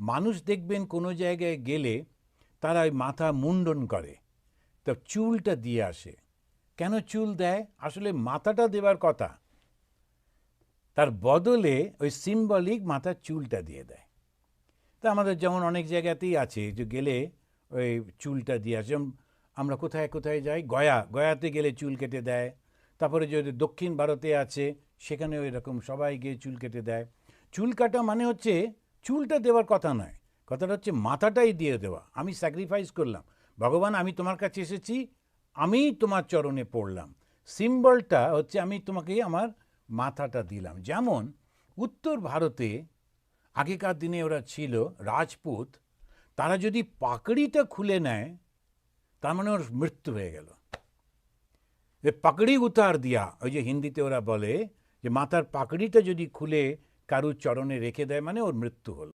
মানুষ দেখবেন কোনো জায়গায় গেলে তারা ওই মাথা মুন্ডন করে, তো চুলটা দিয়ে আসে। কেন চুল দেয়? আসলে মাথাটা দেওয়ার কথা। তার বদলে ওই সিম্বলিক মাথার চুলটা দিয়ে দেয়। তা আমাদের যেমন অনেক জায়গাতেই আছে যে গেলে ওই চুলটা দিয়ে আসে। আমরা কোথায় কোথায় যাই? গয়া, গয়াতে গেলে চুল কেটে দেয়। তারপরে যদি দক্ষিণ ভারতে আছে সেখানে ওই রকম সবাই গিয়ে চুল কেটে দেয়। চুল কাটা মানে হচ্ছে চুলটা দেওয়ার কথা নয়। কথাটা হচ্ছে মাথাটাই দিয়ে দেওয়া। আমি স্যাক্রিফাইস করলাম। ভগবান, আমি তোমার কাছে এসেছি, আমি তোমার চরণে পড়লাম। সিম্বলটা হচ্ছে আমি তোমাকে আমার মাথাটা দিলাম। যেমন, উত্তর ভারতে আগেকার দিনে ওরা ছিল রাজপুত। তারা যদি পাকড়িটা খুলে নেয়, তার মানে ওর মৃত্যু হয়ে গেল। যে পাকড়ি উতার দিয়া, ওই যে হিন্দিতে ওরা বলে যে মাথার পাকড়িটা যদি খুলে কারুর চরণে রেখে দেয় মানে ওর মৃত্যু হলো।